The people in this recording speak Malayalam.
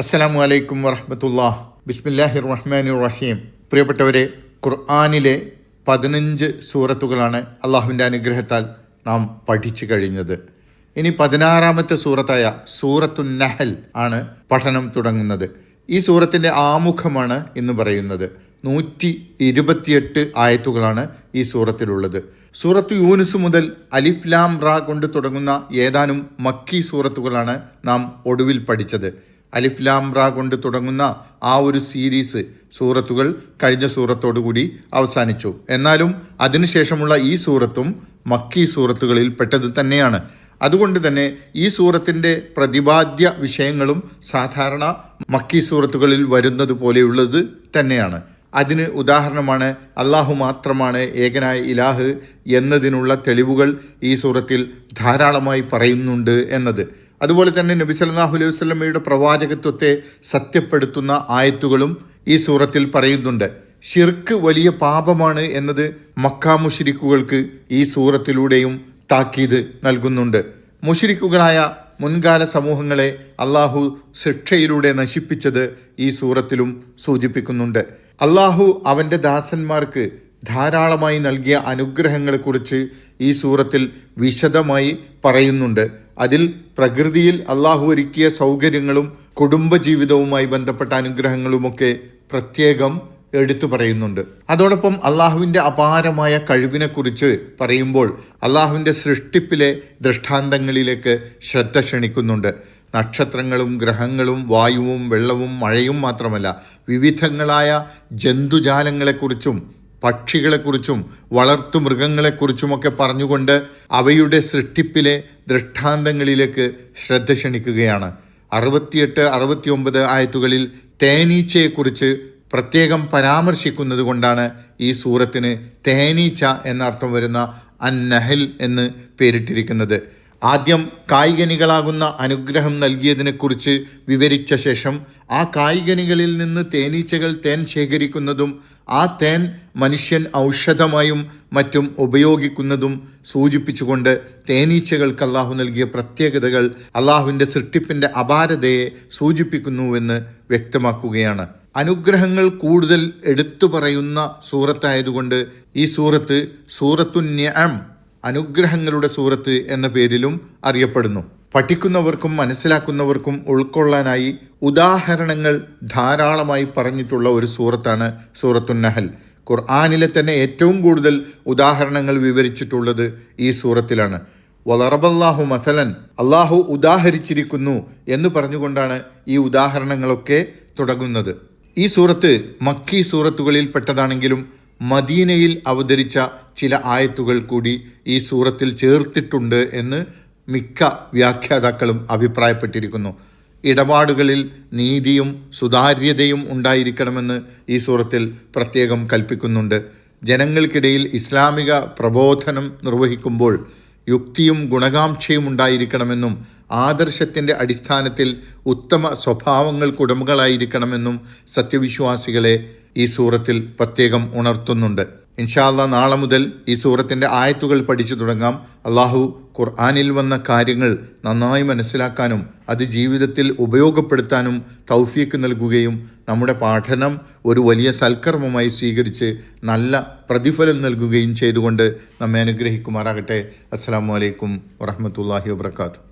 അസ്സലാമു അലൈക്കും വറഹമത്തുള്ള ബിസ്മില്ലാഹിർ റഹ്മാനിർ റഹീം പ്രിയപ്പെട്ടവരെ ഖുർആാനിലെ പതിനഞ്ച് സൂറത്തുകളാണ് അള്ളാഹുവിന്റെ അനുഗ്രഹത്താൽ നാം പഠിച്ചു കഴിഞ്ഞത്. ഇനി പതിനാറാമത്തെ സൂറത്തായ സൂറത്തു നഹൽ ആണ് പഠനം തുടങ്ങുന്നത്. ഈ സൂറത്തിന്റെ ആമുഖമാണ് എന്ന് പറയുന്നത്. നൂറ്റി ഇരുപത്തിയെട്ട് ആയത്തുകളാണ് ഈ സൂറത്തിലുള്ളത്. സൂറത്ത് യൂനുസ് മുതൽ അലിഫ് ലാം റാ കൊണ്ട് തുടങ്ങുന്ന ഏതാനും മക്കി സൂറത്തുകളാണ് നാം ഒടുവിൽ പഠിച്ചത്. അലിഫ് ലാം റാ കൊണ്ട് തുടങ്ങുന്ന ആ ഒരു സീരീസ് സൂറത്തുകൾ കഴിഞ്ഞ സൂറത്തോടുകൂടി അവസാനിച്ചു. എന്നാലും അതിനുശേഷമുള്ള ഈ സൂറത്തും മക്കി സൂറത്തുകളിൽ പെട്ടത് തന്നെയാണ്. അതുകൊണ്ട് തന്നെ ഈ സൂറത്തിന്റെ പ്രതിപാദ്യ വിഷയങ്ങളും സാധാരണ മക്കി സൂറത്തുകളിൽ വരുന്നത് പോലെയുള്ളത് തന്നെയാണ്. അതിന് ഉദാഹരണമാണ് അള്ളാഹു മാത്രമാണ് ഏകനായ ഇലാഹ് എന്നതിനുള്ള തെളിവുകൾ ഈ സൂറത്തിൽ ധാരാളമായി പറയുന്നുണ്ട് എന്നത്. അതുപോലെ തന്നെ നബി സല്ലാഹു അലൈഹി വസ്ലമയുടെ പ്രവാചകത്വത്തെ സത്യപ്പെടുത്തുന്ന ആയത്തുകളും ഈ സൂറത്തിൽ പറയുന്നുണ്ട്. ഷിർക്ക് വലിയ പാപമാണ് എന്നത് മക്കാ മുഷിരിക്കുകൾക്ക് ഈ സൂറത്തിലൂടെയും താക്കീത് നൽകുന്നുണ്ട്. മുഷിരിക്കുകളായ മുൻകാല സമൂഹങ്ങളെ അള്ളാഹു ശിക്ഷയിലൂടെ നശിപ്പിച്ചത് ഈ സൂറത്തിലും സൂചിപ്പിക്കുന്നുണ്ട്. അള്ളാഹു അവന്റെ ദാസന്മാർക്ക് ധാരാളമായി നൽകിയ അനുഗ്രഹങ്ങളെക്കുറിച്ച് ഈ സൂറത്തിൽ വിശദമായി പറയുന്നുണ്ട്. അതിൽ പ്രകൃതിയിൽ അള്ളാഹു ഒരുക്കിയ സൗകര്യങ്ങളും കുടുംബജീവിതവുമായി ബന്ധപ്പെട്ട അനുഗ്രഹങ്ങളുമൊക്കെ പ്രത്യേകം എടുത്തു പറയുന്നുണ്ട്. അതോടൊപ്പം അള്ളാഹുവിന്റെ അപാരമായ കഴിവിനെക്കുറിച്ച് പറയുമ്പോൾ അള്ളാഹുവിന്റെ സൃഷ്ടിപ്പിലെ ദൃഷ്ടാന്തങ്ങളിലേക്ക് ശ്രദ്ധ ക്ഷണിക്കുന്നുണ്ട്. നക്ഷത്രങ്ങളും ഗ്രഹങ്ങളും വായുവും വെള്ളവും മഴയും മാത്രമല്ല വിവിധങ്ങളായ ജന്തുജാലങ്ങളെക്കുറിച്ചും പക്ഷികളെക്കുറിച്ചും വളർത്തു മൃഗങ്ങളെക്കുറിച്ചുമൊക്കെ പറഞ്ഞുകൊണ്ട് അവയുടെ സൃഷ്ടിപ്പിലെ ദൃഷ്ടാന്തങ്ങളിലേക്ക് ശ്രദ്ധ ക്ഷണിക്കുകയാണ്. അറുപത്തിയെട്ട് അറുപത്തിയൊമ്പത് ആയത്തുകളിൽ തേനീച്ചയെക്കുറിച്ച് പ്രത്യേകം പരാമർശിക്കുന്നത് കൊണ്ടാണ് ഈ സൂറത്തിന് തേനീച്ച എന്നർത്ഥം വരുന്ന അന്നഹൽ എന്ന് പേരിട്ടിരിക്കുന്നത്. ആദ്യം കായികനികളാകുന്ന അനുഗ്രഹം നൽകിയതിനെക്കുറിച്ച് വിവരിച്ച ശേഷം ആ കായികനികളിൽ നിന്ന് തേനീച്ചകൾ തേൻ ശേഖരിക്കുന്നതും ആ തേൻ മനുഷ്യൻ ഔഷധമായും മറ്റും ഉപയോഗിക്കുന്നതും സൂചിപ്പിച്ചുകൊണ്ട് തേനീച്ചകൾക്ക് അള്ളാഹു നൽകിയ പ്രത്യേകതകൾ അള്ളാഹുവിന്റെ സൃഷ്ടിപ്പിന്റെ അപാരതയെ സൂചിപ്പിക്കുന്നുവെന്ന് വ്യക്തമാക്കുകയാണ്. അനുഗ്രഹങ്ങൾ കൂടുതൽ എടുത്തു പറയുന്ന സൂറത്തായതുകൊണ്ട് ഈ സൂറത്ത് സൂറത്തു അനുഗ്രഹങ്ങളുടെ സൂറത്ത് എന്ന പേരിലും അറിയപ്പെടുന്നു. പഠിക്കുന്നവർക്കും മനസ്സിലാക്കുന്നവർക്കും ഉൾക്കൊള്ളാനായി ഉദാഹരണങ്ങൾ ധാരാളമായി പറഞ്ഞിട്ടുള്ള ഒരു സൂറത്താണ് സൂറത്തു നഹൽ. ഖുർആാനിലെ തന്നെ ഏറ്റവും കൂടുതൽ ഉദാഹരണങ്ങൾ വിവരിച്ചിട്ടുള്ളത് ഈ സൂറത്തിലാണ്. വളറബല്ലാഹു മസലൻ അള്ളാഹു ഉദാഹരിച്ചിരിക്കുന്നു എന്ന് പറഞ്ഞുകൊണ്ടാണ് ഈ ഉദാഹരണങ്ങളൊക്കെ തുടങ്ങുന്നത്. ഈ സൂറത്ത് മക്കി സൂറത്തുകളിൽ പെട്ടതാണെങ്കിലും മദീനയിൽ അവതരിച്ച ചില ആയത്തുകൾ കൂടി ഈ സൂറത്തിൽ ചേർത്തിട്ടുണ്ട് എന്ന് മിക്ക വ്യാഖ്യാതാക്കളും അഭിപ്രായപ്പെട്ടിരിക്കുന്നു. ഇടപാടുകളിൽ നീതിയും സുതാര്യതയും ഉണ്ടായിരിക്കണമെന്ന് ഈ സൂറത്തിൽ പ്രത്യേകം കൽപ്പിക്കുന്നുണ്ട്. ജനങ്ങൾക്കിടയിൽ ഇസ്ലാമിക പ്രബോധനം നിർവഹിക്കുമ്പോൾ യുക്തിയും ഗുണകാംക്ഷയും ഉണ്ടായിരിക്കണമെന്നും ആദർശത്തിന്റെ അടിസ്ഥാനത്തിൽ ഉത്തമ സ്വഭാവങ്ങൾക്കുടമകളായിരിക്കണമെന്നും സത്യവിശ്വാസികളെ ഈ സൂറത്തിൽ പ്രത്യേകം ഉണർത്തുന്നുണ്ട്. ഇൻഷാല്ല നാളെ മുതൽ ഈ സൂറത്തിന്റെ ആയത്തുകൾ പഠിച്ചു തുടങ്ങാം. അള്ളാഹു ഖുർആാനിൽ വന്ന കാര്യങ്ങൾ നന്നായി മനസ്സിലാക്കാനും അത് ജീവിതത്തിൽ ഉപയോഗപ്പെടുത്താനും തൗഫീക്ക് നൽകുകയും നമ്മുടെ പാഠനം ഒരു വലിയ സൽക്കർമ്മമായി സ്വീകരിച്ച് നല്ല പ്രതിഫലം നൽകുകയും ചെയ്തുകൊണ്ട് നമ്മെ അനുഗ്രഹിക്കുമാറാകട്ടെ. അസ്സാം വലൈക്കും വറഹമത്തല്ലാഹി വാത്തു